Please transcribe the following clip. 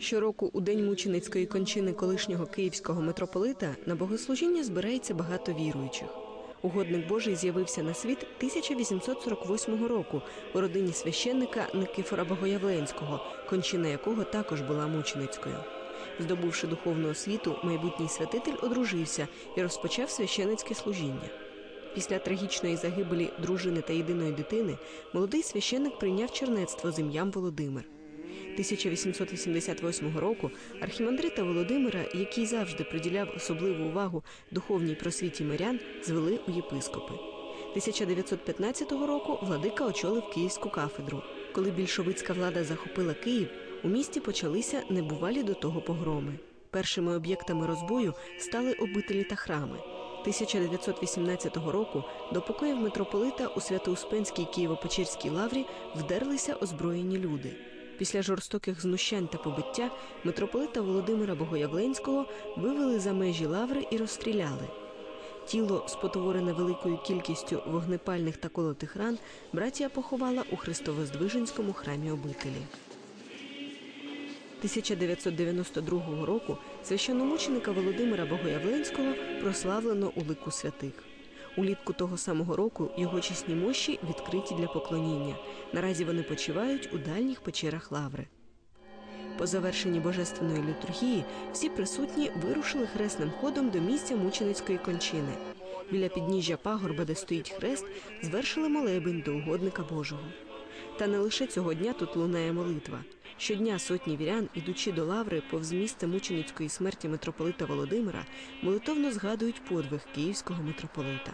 Щороку у день мученицької кончини колишнього київського митрополита на богослужіння збирається багато віруючих. Угодник Божий з'явився на світ 1848 року у родині священника Никифора Богоявленського, кончина якого також була мученицькою. Здобувши духовну освіту, майбутній святитель одружився і розпочав священицьке служіння. Після трагічної загибелі дружини та єдиної дитини молодий священник прийняв чернецтво з ім'ям Володимир. 1888 року архімандрита Володимира, який завжди приділяв особливу увагу духовній просвіті мирян, звели у єпископи. 1915 року владика очолив Київську кафедру. Коли більшовицька влада захопила Київ, у місті почалися небувалі до того погроми. Першими об'єктами розбою стали обителі та храми. 1918 року до покоїв митрополита у Свято-Успенській Києво-Печерській лаврі вдерлися озброєні люди. Після жорстоких знущань та побиття митрополита Володимира Богоявленського вивели за межі лаври і розстріляли. Тіло, спотворене великою кількістю вогнепальних та колотих ран, братія поховала у Христовоздвиженському храмі обителі. 1992 року священномученика Володимира Богоявленського прославлено у лику святих. Улітку того самого року його чесні мощі відкриті для поклоніння. Наразі вони почивають у дальніх печерах лаври. По завершенні божественної літургії всі присутні вирушили хресним ходом до місця мученицької кончини. Біля підніжжя пагорба, де стоїть хрест, звершили молебень до угодника Божого. Та не лише цього дня тут лунає молитва. Щодня сотні вірян, ідучи до лаври повз місце мученицької смерті митрополита Володимира, молитовно згадують подвиг київського митрополита.